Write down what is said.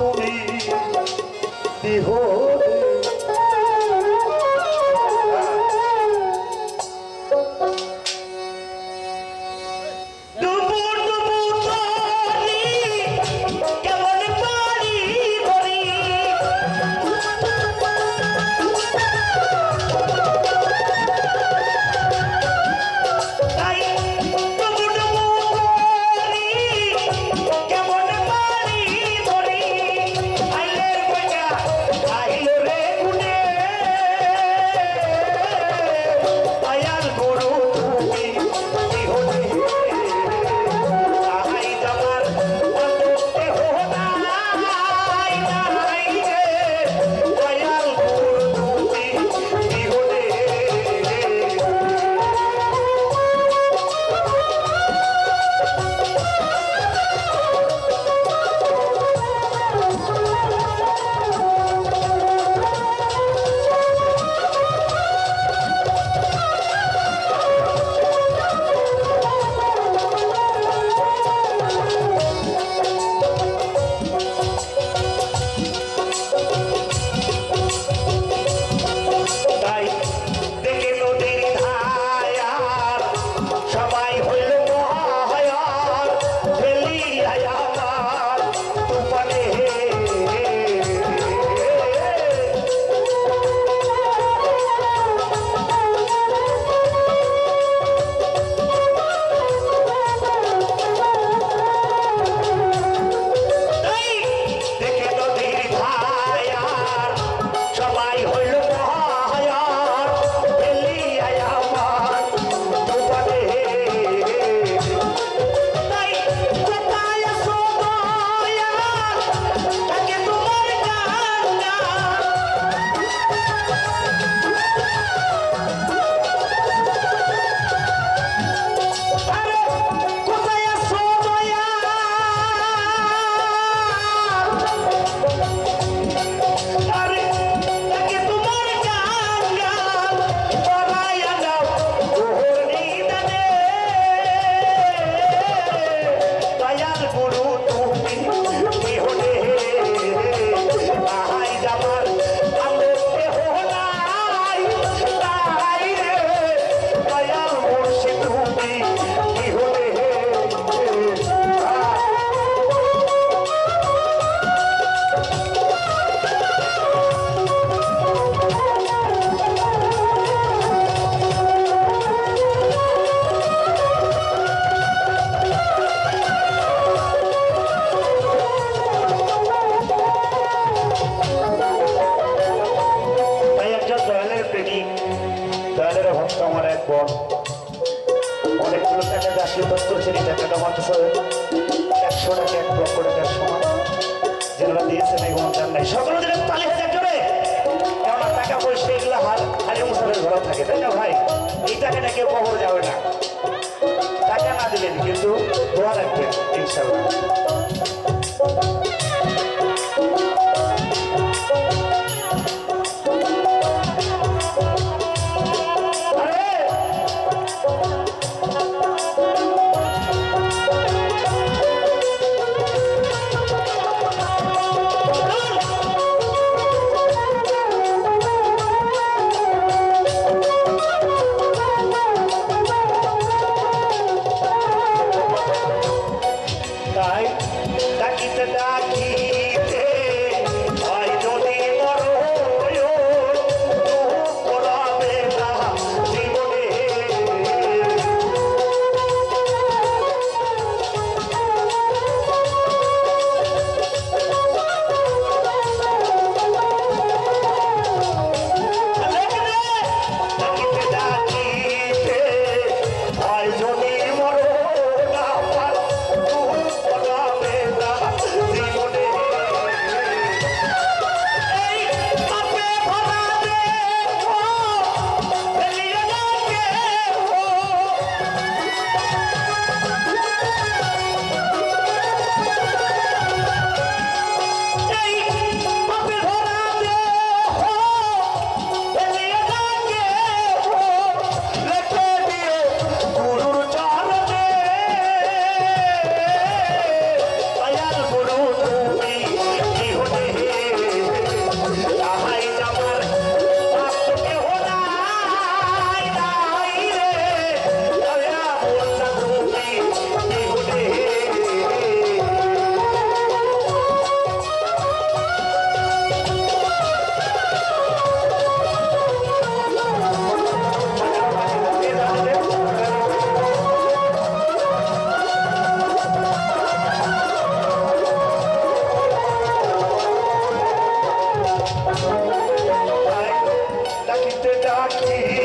Oh. me. দয়ালের ভক্ত আমার এক বোন। অনেকগুলো টাকা দিয়ে আশীর্বাদ করেছেন এই টাকাটা মাত্র একশো টাকা এক লক্ষ টাকার সমান। যেগুলো দিয়েছেন এগুলো দেন নাই। সকল দিনের তালি যাক জোরে কেননা টাকা পয়সা এগুলো হার হারে মুসাফের ঘরে থাকে, তাই না ভাই? এই টাকাটা কেউ কবর যাবে না। টাকা না দিলেন কিন্তু দোয়া রাখবেন ইনশাল্লাহ ডাকিতে ডাকি।